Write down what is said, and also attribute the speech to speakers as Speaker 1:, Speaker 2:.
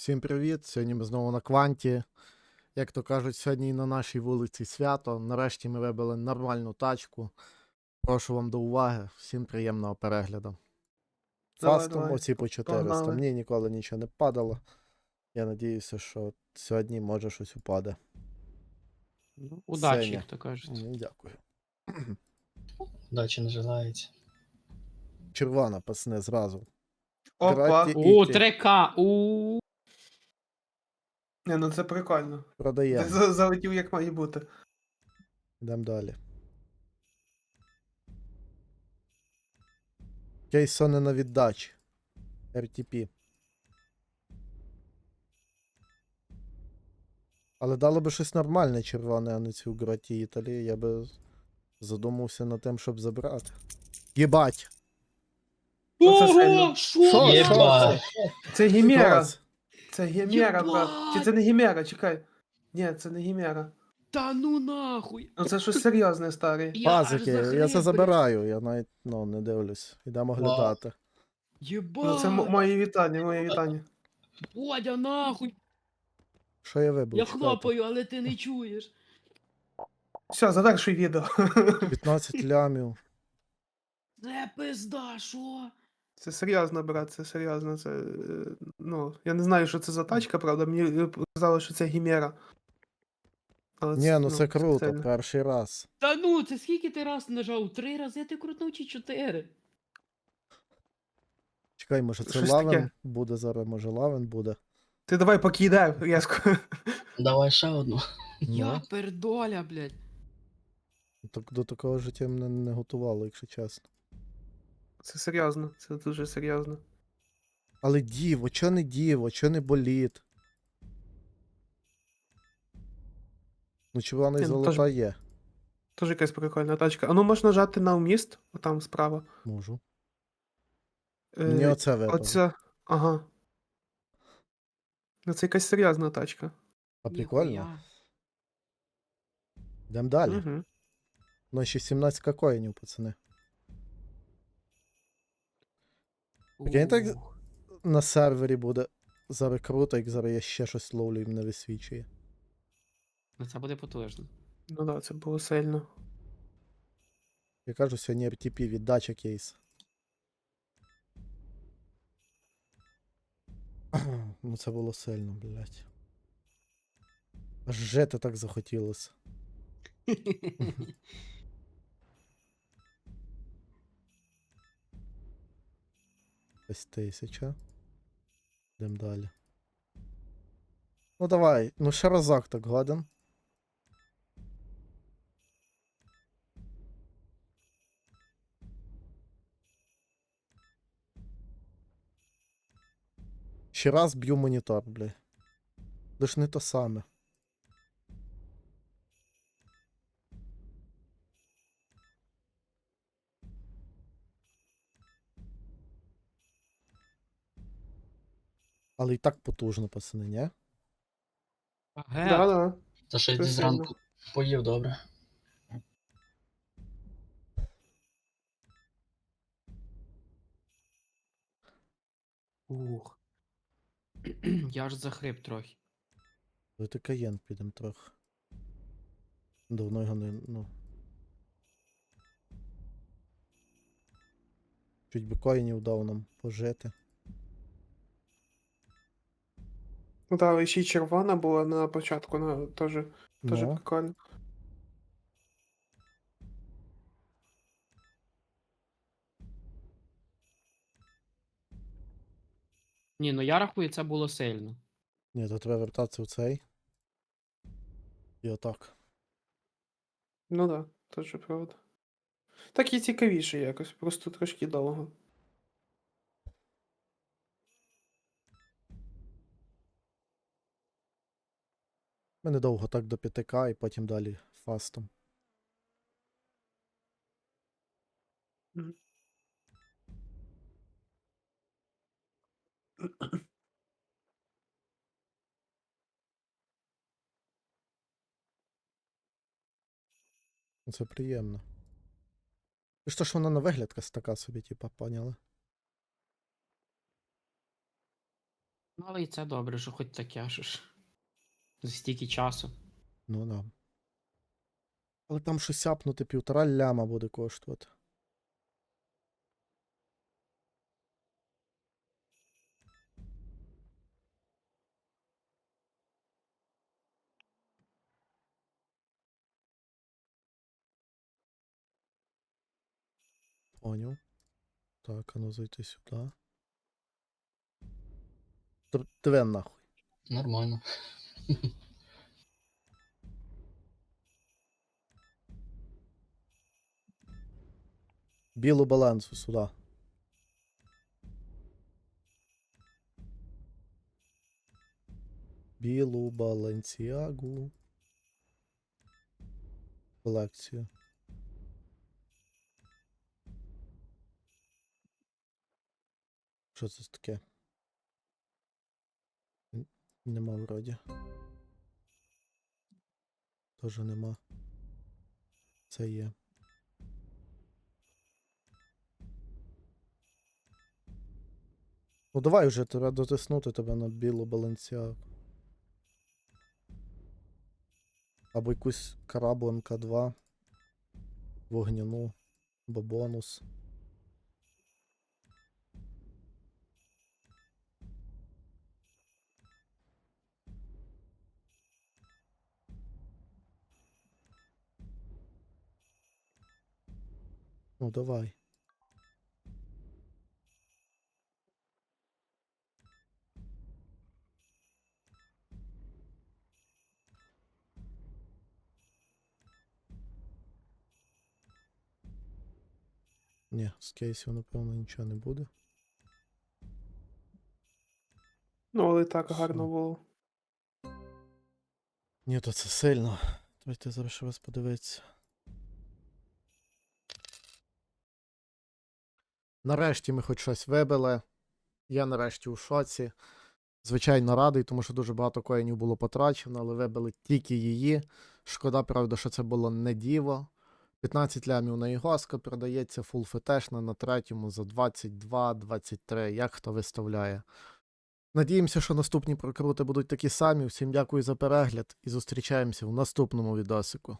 Speaker 1: Всім привіт! Сьогодні ми знову на кванті. Як то кажуть, сьогодні на нашій вулиці свято. Нарешті ми вибили нормальну тачку. Прошу вам до уваги. Всім приємного перегляду. Фастом оці по 400.
Speaker 2: Погнали.
Speaker 1: Мені ніколи нічого не падало. Я надіюся, що сьогодні може щось упаде.
Speaker 2: Ну,
Speaker 3: Удачі, як то кажуть.
Speaker 1: Дякую.
Speaker 4: Удачі не желається.
Speaker 1: Червона, пацани, зразу.
Speaker 2: Опа.
Speaker 3: У,
Speaker 1: Іки.
Speaker 3: 3К, у.
Speaker 2: Не, ну це прикольно. Ти
Speaker 1: Продаємо.
Speaker 2: за- залетів як має бути.
Speaker 1: Йдемо далі. Кейсони на віддачі. RTP. Але дало би щось нормальне червоне, а не цю гроті Італії. Я би задумався над тим, щоб забрати. Єбать!
Speaker 2: Оце
Speaker 3: Ого,
Speaker 2: сильно.
Speaker 3: що?
Speaker 1: Що?
Speaker 3: я?
Speaker 4: Єба.
Speaker 2: Це гімера.
Speaker 1: Клас.
Speaker 2: Це гімера, брат. Чи це не гімера, чекай. Ні, це не гімера.
Speaker 3: Та ну нахуй.
Speaker 2: Ну це щось серйозне, старий.
Speaker 3: Я аж
Speaker 1: Пазики, я це забираю, я навіть ну, не дивлюсь. Йдемо глядати.
Speaker 3: Єба.
Speaker 2: Ну це м- моє вітання, моє вітання.
Speaker 3: Бодя, нахуй.
Speaker 1: Що я вибив?
Speaker 3: Я
Speaker 1: Чекайте.
Speaker 3: хлопаю, але ти не чуєш.
Speaker 2: Все, завершуй відео.
Speaker 1: 15 лямів.
Speaker 3: Це пизда, що?
Speaker 2: Це серйозно, брат, це серйозно. Це, е, ну, я не знаю, що це за тачка, правда. Мені е, казали, що це гімера. Але
Speaker 1: Ні, ну це круто,
Speaker 2: сильно.
Speaker 1: перший раз.
Speaker 3: Та ну, це скільки ти раз нажав? Три рази ти крутнув чи чотири?
Speaker 1: Чекай, може це
Speaker 2: Щось
Speaker 1: лавен
Speaker 2: таке.
Speaker 1: буде зараз, може лавен буде.
Speaker 2: Ти давай покидай різко.
Speaker 4: Давай ще одну.
Speaker 3: Я
Speaker 1: Ну,
Speaker 3: пердоля, блядь.
Speaker 1: так, до такого життя мене не готувало, якщо чесно.
Speaker 2: Це серйозно, це дуже серйозно.
Speaker 1: Але діво, чо не діво, чо не боліт? Ну, червона і
Speaker 2: Ні, ну,
Speaker 1: золота є.
Speaker 2: Теж якась прикольна тачка. А ну можна нажати на вміст, отам справа.
Speaker 1: Можу.
Speaker 2: Е,
Speaker 1: Мені оце випало.
Speaker 2: Оце. Ага. Ну це якась серйозна тачка.
Speaker 1: А прикольно.
Speaker 3: Ніхуя.
Speaker 1: Йдемо далі.
Speaker 2: Угу.
Speaker 1: Ну, ще 17 коїнів, пацани. Прикинь, так На сервері буде зараз круто, як зараз я ще щось ловлю і мене висвічує.
Speaker 3: Ну це буде потужно.
Speaker 2: Ну так, да, це було сильно.
Speaker 1: Я кажу, сьогодні RTP віддача кейс. ну це було сильно, блядь. Аж жити так захотілося. Десь тисяча. Йдемо далі. Ну давай, ну ще разок так годен. Ще раз б'ю монітор, бля. Лиш не то саме. Але і так потужно, пацани, ні?
Speaker 3: Ага.
Speaker 2: Да, да.
Speaker 4: Та ще й зранку поїв добре.
Speaker 3: Ух. Я аж захрип трохи.
Speaker 1: Давайте каєн підемо трохи. Давно його не. ну. Чуть би коїнів дав нам пожити.
Speaker 2: Ну так, ще й червона була на початку, на теж, теж
Speaker 1: Ну,
Speaker 2: прикольно.
Speaker 3: Ні, ну я рахую, це було сильно.
Speaker 1: ні, то треба вертатися в цей. І отак.
Speaker 2: Ну так, да, теж правда. Так і цікавіше якось, просто трошки довго.
Speaker 1: Ми недовго так до 5К і потім далі фастом. Ну, Це приємно. І що ж вона на вигляд якась така собі, типа, поняли?
Speaker 3: Ну, але і це добре, що хоч таке що ж. За стільки часу.
Speaker 1: Ну да. Але там щось сяпнути півтора ляма буде коштувати. Понял. Так, а ну зайти сюди. Тебе нахуй.
Speaker 4: Нормально.
Speaker 1: Білу балансу сюди. Білу балансіагу. Колекцію. Що це таке? Нема вроді. Тоже нема. Це є. Ну давай вже треба дотиснути тебе на білу балансіагу. Або якусь карабу МК2. Вогняну. Або бонус. Ну давай. Ні, з кейсів, напевно, нічого не буде.
Speaker 2: Ну, але так гарно було.
Speaker 1: Ні, то це сильно. Давайте зараз ще раз подивитися. Нарешті ми хоч щось вибили. Я нарешті у шоці. Звичайно, радий, тому що дуже багато коїнів було потрачено, але вибили тільки її. Шкода, правда, що це було не діво. 15 лямів на Ігоска продається фул фетешна на третьому за 22-23, як хто виставляє. Надіємося, що наступні прокрути будуть такі самі. Всім дякую за перегляд і зустрічаємося в наступному відосику.